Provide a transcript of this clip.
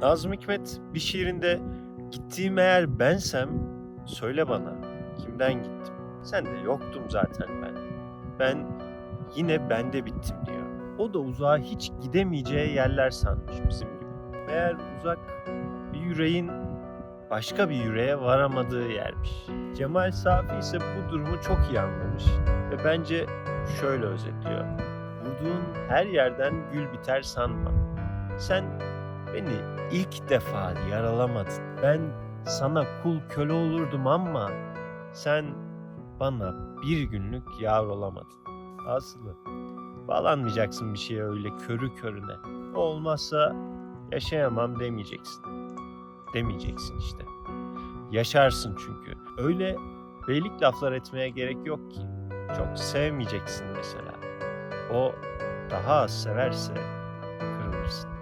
Nazım Hikmet bir şiirinde gittiğim eğer bensem söyle bana kimden gittim? Sen de yoktum zaten ben. Ben yine bende bittim diyor. O da uzağa hiç gidemeyeceği yerler sanmış bizim gibi. Meğer uzak bir yüreğin başka bir yüreğe varamadığı yermiş. Cemal Safi ise bu durumu çok iyi anlamış ve bence şöyle özetliyor. Vurduğun her yerden gül biter sanma. Sen beni ilk defa yaralamadın. Ben sana kul köle olurdum ama sen bana bir günlük yar olamadın. Aslı bağlanmayacaksın bir şeye öyle körü körüne. O olmazsa yaşayamam demeyeceksin. Demeyeceksin işte. Yaşarsın çünkü. Öyle beylik laflar etmeye gerek yok ki. Çok sevmeyeceksin mesela. O daha severse kırılırsın.